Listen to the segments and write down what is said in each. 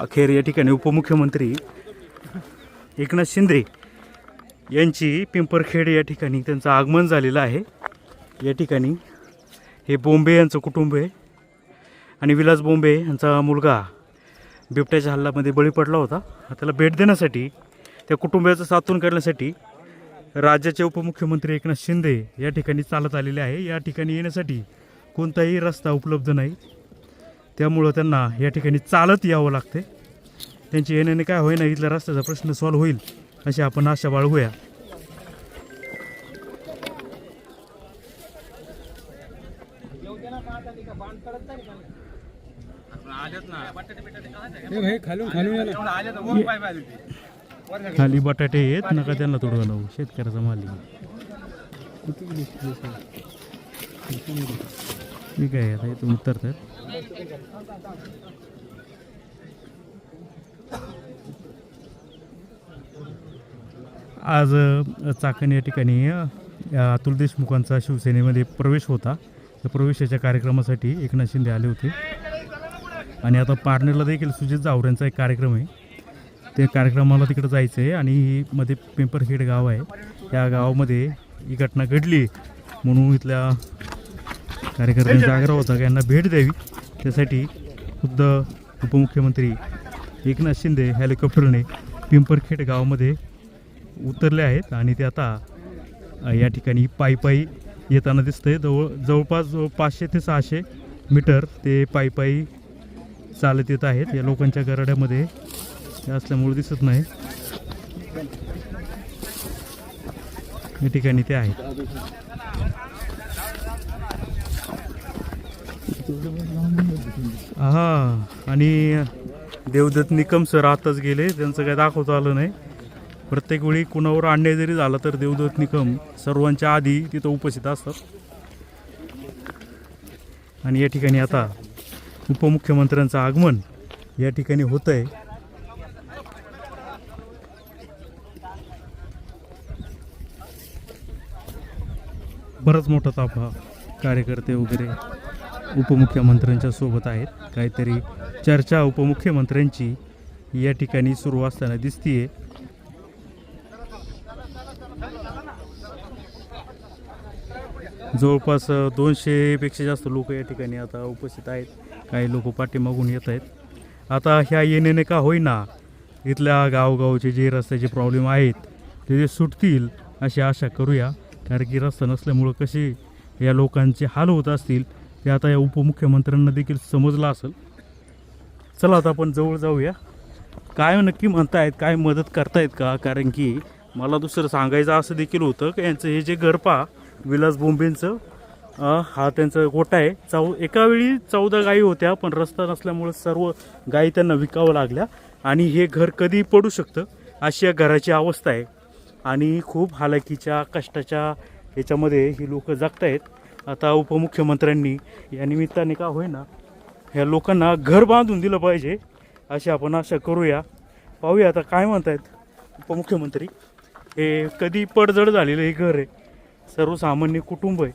अखेर या ठिकाणी उपमुख्यमंत्री एकनाथ शिंदे यांची पिंपरखेड या ठिकाणी त्यांचं आगमन झालेलं आहे. या ठिकाणी हे बोंबे यांचं कुटुंब आहे. आणि विलास बोंबे यांचा मुलगा बिबट्याच्या हल्ल्यामध्ये बळी पडला होता. त्याला भेट देण्यासाठी त्या कुटुंबियाचं सातून करण्यासाठी राज्याचे उपमुख्यमंत्री एकनाथ शिंदे या ठिकाणी चालत आलेले आहे. या ठिकाणी येण्यासाठी कोणताही रस्ता उपलब्ध नाही. त्यामुळं त्यांना या ठिकाणी चालत यावं लागते त्यांची येण्याने काय होईना इथल्या रस्त्याचा प्रश्न सॉल्व्ह होईल अशी आपण आशा बाळगूया. खाली बटाटे आहेत नका त्यांना तोडवा नऊ शेतकऱ्याचा माल आहे. ठीक आहे आता इथून उतरतात. आज चाकण या ठिकाणी या अतुल देशमुखांचा शिवसेनेमध्ये प्रवेश होता. त्या प्रवेशाच्या कार्यक्रमासाठी एकनाथ शिंदे आले होते. आणि आता पारनेरला देखील सुजित जावऱ्यांचा एक कार्यक्रम आहे. त्या कार्यक्रमाला तिकडं जायचं आहे आणि मध्ये पिंपरखेड गाव आहे. या गावामध्ये ही घटना घडली म्हणून इथल्या कार्यकर्त्यांचा आग्रह होता की यांना भेट द्यावी. त्यासाठी खुद्द उपमुख्यमंत्री एकनाथ शिंदे हेलिकॉप्टरने पिंपरखेड गावामध्ये उतरले आहेत आणि ते आता या ठिकाणी पायी पायी येताना दिसतंय. जवळ जवळपास जवळ पाचशे ते सहाशे मीटर ते पायी पायी चालत येत आहेत. या लोकांच्या गराड्यामध्ये असल्यामुळे दिसत नाही. या ठिकाणी ते आहेत. हा आणि देवदत्त निकम सर आताच गेले त्यांचं काय दाखवता आलं नाही. प्रत्येक वेळी कुणावर अन्याय जरी झाला तर देवदत्त निकम सर्वांच्या आधी तिथं उपस्थित असतात. आणि या ठिकाणी आता उपमुख्यमंत्र्यांचं आगमन या ठिकाणी होतं आहे बरंच मोठा ताफा कार्यकर्ते वगैरे उपमुख्यमंत्र्यांच्या सोबत आहेत. काहीतरी चर्चा उपमुख्यमंत्र्यांची या ठिकाणी सुरू असताना दिसतीये. जवळपास दोनशेपेक्षा जास्त लोक या ठिकाणी आता उपस्थित आहेत. काही लोक पाठीमागून येत आहेत. आता ह्या येण्याने का होईना इथल्या गावगावचे जे रस्त्याचे प्रॉब्लेम आहेत ते जे सुटतील अशी आशा करूया. कारण की रस्ता नसल्यामुळं कसे या लोकांचे हाल होत असतील ते आता या उपमुख्यमंत्र्यांना देखील समजलं असेल. चला आता आपण जवळ जाऊया. काय नक्की म्हणतायत काय मदत करतायत का? कारण की मला दुसरं सांगायचं असं देखील होतं की यांचं हे जे घर पहा विलास बोंबेंचं हा त्यांचा गोटा आहे. चौ एका वेळी चौदा गायी होत्या पण रस्ता नसल्यामुळे सर्व गायी त्यांना विकावं लागल्या. आणि हे घर कधी पडू शकतं अशी या घराची अवस्था आहे. आणि खूप हालाकीच्या कष्टाच्या ह्याच्यामध्ये ही लोक जगतायत. आता उपमुख्यमंत्र्यांनी या निमित्ताने का होईना ह्या लोकांना घर बांधून दिलं पाहिजे अशी आपण आशा करूया. पाहूया आता काय म्हणतायत उपमुख्यमंत्री. हे कधी पडझड झालेलं हे घर आहे. सर्वसामान्य कुटुंब आहे.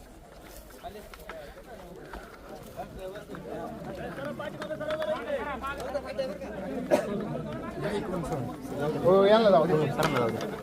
हो याला जाऊ दे सरांना जाऊ दे